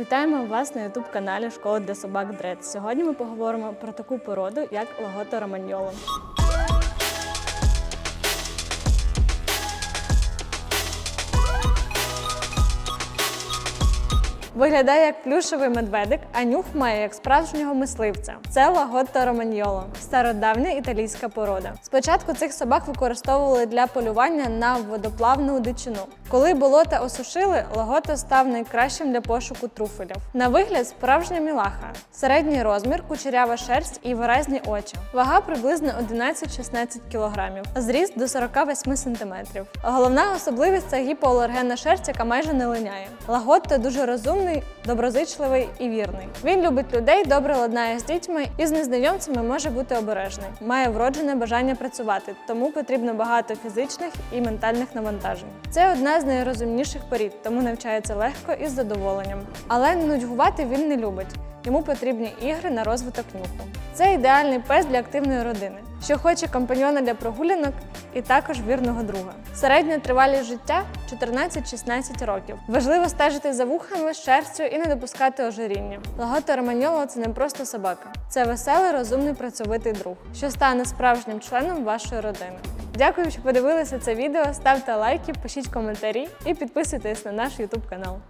Вітаємо вас на youtube каналі Школа для собак Дред. Сьогодні ми поговоримо про таку породу, як Лагота романьоло. Виглядає як плюшевий медведик, а нюх має як справжнього мисливця. Це лаготто романьоло, стародавня італійська порода. Спочатку цих собак використовували для полювання на водоплавну дичину. Коли болота осушили, лагото став найкращим для пошуку труфелів. На вигляд справжня мілаха, середній розмір, кучерява шерсть і виразні очі. Вага приблизно 11-16 кг, зріст до 48 см. Головна особливість це гіпоалергенна шерсть, яка майже не линяє. Лаготто дуже розумний, доброзичливий і вірний. Він любить людей, добре ладнає з дітьми і з незнайомцями може бути обережний. Має вроджене бажання працювати, тому потрібно багато фізичних і ментальних навантажень. Це одна з найрозумніших порід, тому навчається легко і з задоволенням. Але нудьгувати він не любить. Йому потрібні ігри на розвиток нюху. Це ідеальний пес для активної родини, що хоче компаньйона для прогулянок і також вірного друга. Середня тривалість життя 14-16 років. Важливо стежити за вухами, шерстю і не допускати ожиріння. Лагото Романьоло – це не просто собака, це веселий, розумний, працьовитий друг, що стане справжнім членом вашої родини. Дякую, що подивилися це відео. Ставте лайки, пишіть коментарі і підписуйтесь на наш YouTube канал.